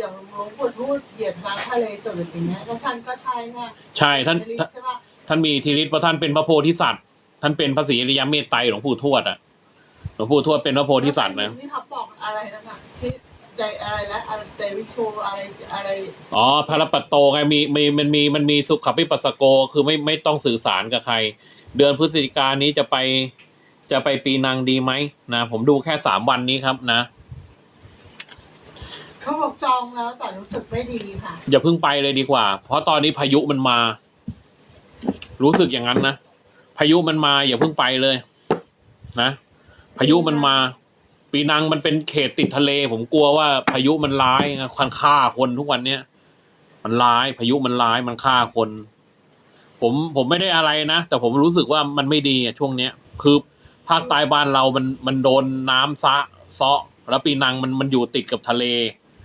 อย่างหลวงปู่ทูตเหยียบน้ำทะเลจืดอย่างเงี้ยแล้วท่านก็ใช่ไงใช่ท่านใช่ปะท่านมีอิทธิฤทธิ์เพราะท่านเป็นพระโพธิสัตว์ ท่านเป็นพระศรีอริยเมตไตรหลวงปู่ทวดอะหลวงปู่ทวดเป็นพระโพธิสัตว์นะที่เขาบอกอะไรนั่นน่ะที่ใจอะไรนะอะไรเตวิชูอะไรอะไรอ๋อพระปัตโตไงมีมีมันมีมันมีสุขปิปัสสโกคือไม่ไม่ต้องสื่อสารกับใคร เดือนพฤศจิกายนนี้จะไปจะไปปีนังดีไหมนะ ผมดูแค่สามวันนี้ครับนะเขาบอก จองแล้วแต่รู้สึกไม่ดีค่ะ อย่าเพิ่งไปเลยดีกว่า เพราะตอนนี้พายุมันมา รู้สึกอย่างนั้นนะ พายุมันมาอย่าเพิ่งไปเลย นะ พายุมันมา ปีนังมันเป็นเขตติดทะเล ผมกลัวว่าพายุมันร้ายนะคันฆ่าคนทุกวันเนี้ยมันร้ายพายุมันร้ายมันฆ่าคน ผมผมไม่ได้อะไรนะ แต่ผมรู้สึกว่ามันไม่ดีอะช่วงเนี้ย คือภาคใต้บ้านเรามันมันโดนน้ำซะเซาะแล้วปีนังมันมันอยู่ติดกับทะเล